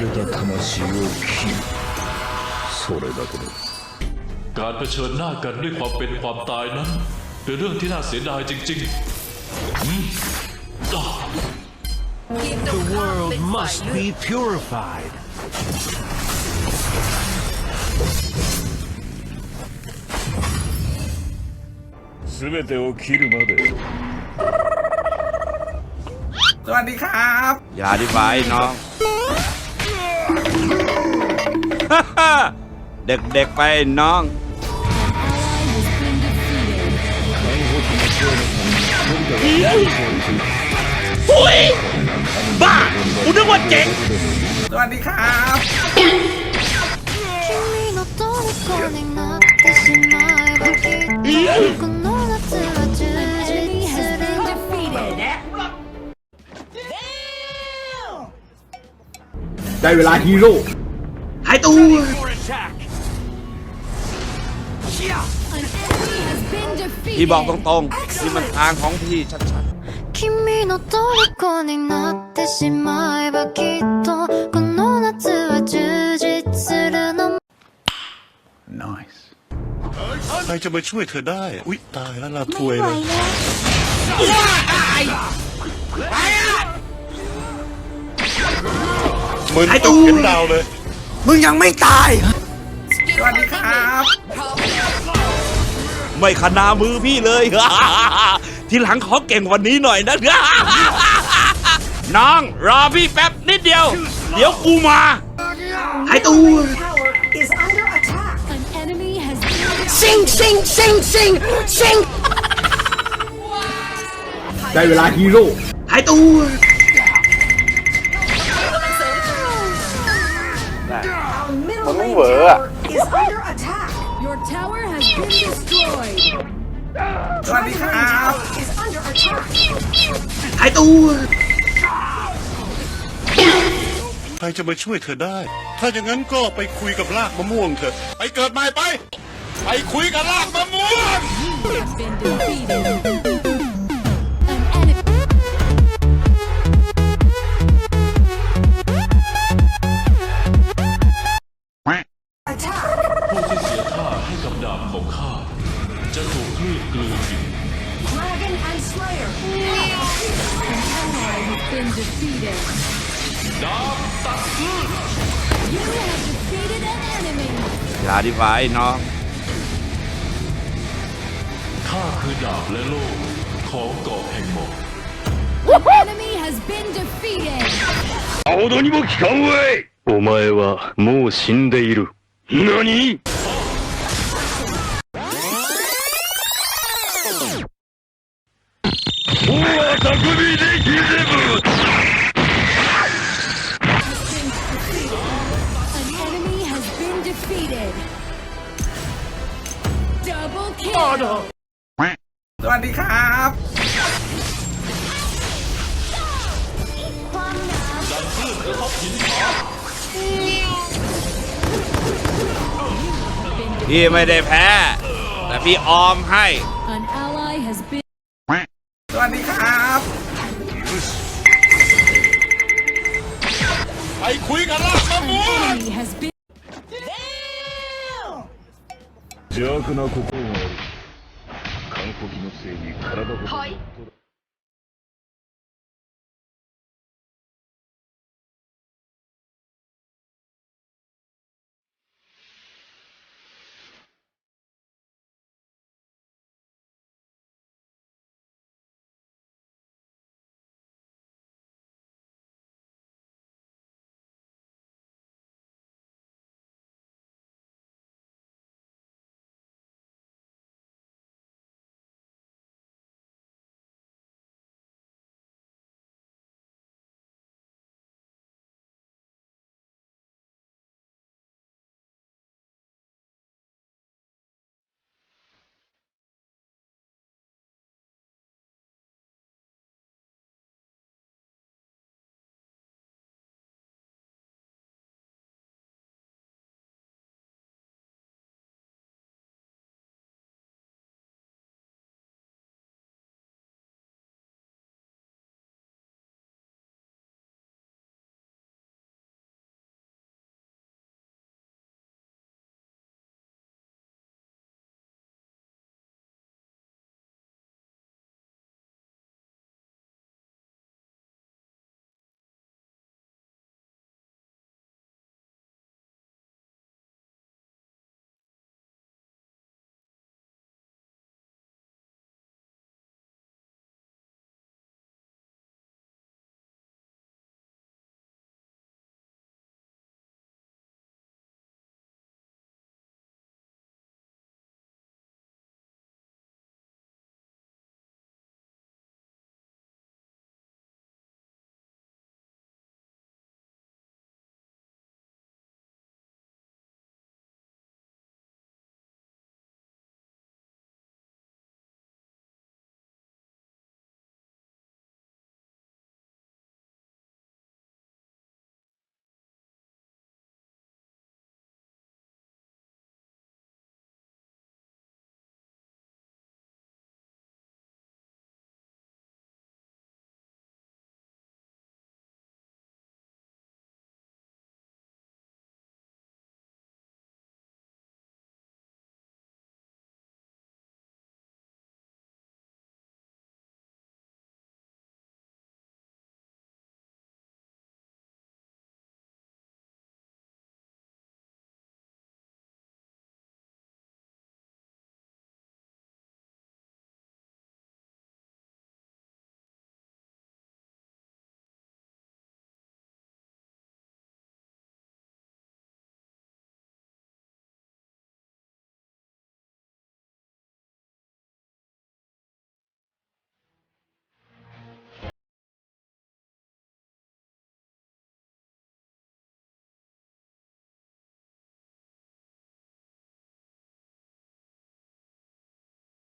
た魂を切るそれだけだ การเผชิญหน้ากันด้วยความเป็นความตายนั้น เป็นเรื่องที่น่าเสียดายจริงๆอืมอ่ะ The world must be purified. 全てを切るまで สวัสดีครับ อย่าอธิบายน้อง เด็กๆไปน้อง สวัสดีครับ 君の虜になってしまえばきっとこの夏は充実する ได้เวลาฮีโร่ห ายตัว พี่บอกตรงๆนี่มันทางของพี่ชัด 君の虜になってしまえばきっとこの夏は充実するの nice ใครจะมาช่วยเธอได้ อุ๊ย ตายแล้วลาถวยเลย เหมือนตกเป็นดาวเลย มึงยังไม่ตาย สวัสดีครับๆไม่ขนามือพี่เลย ทีหลังขอเก่งกวันนี้หน่อยนะ น้องรอพี่แป๊บนิดเดียว เดี๋ยวกูมา หายตัว An enemy has been ซิงซิงซิงซิงซิงได้เวลาฮีโร่หายตัว เหวออะ Your tower has been destroyed. สวัสดีครับหายตัว ใครจะมาช่วยเธอได้ ถ้าอย่างนั้นก็ไปคุยกับรากมะม่วงเถอะ ไปเกิดใหม่ไป ไปคุยกับรากมะม่วง Has been defeated. Been defeated. ดาบตัดคลื่น You have defeated an enemy. อย่าอธิบายน้อง ข้าคือดาบและโล่ของเกาะแห่งหมอก An enemy has been defeated. ほどにも効かんわいお前はもう死んでいる何 สวัสดีครับ พี่ไม่ได้แพ้ แต่พี่ออมให้ An ally has been สวัสดีครับ ไปคุยกับรากมะม่วง enemy has been 邪悪な心 生に体ほど。はい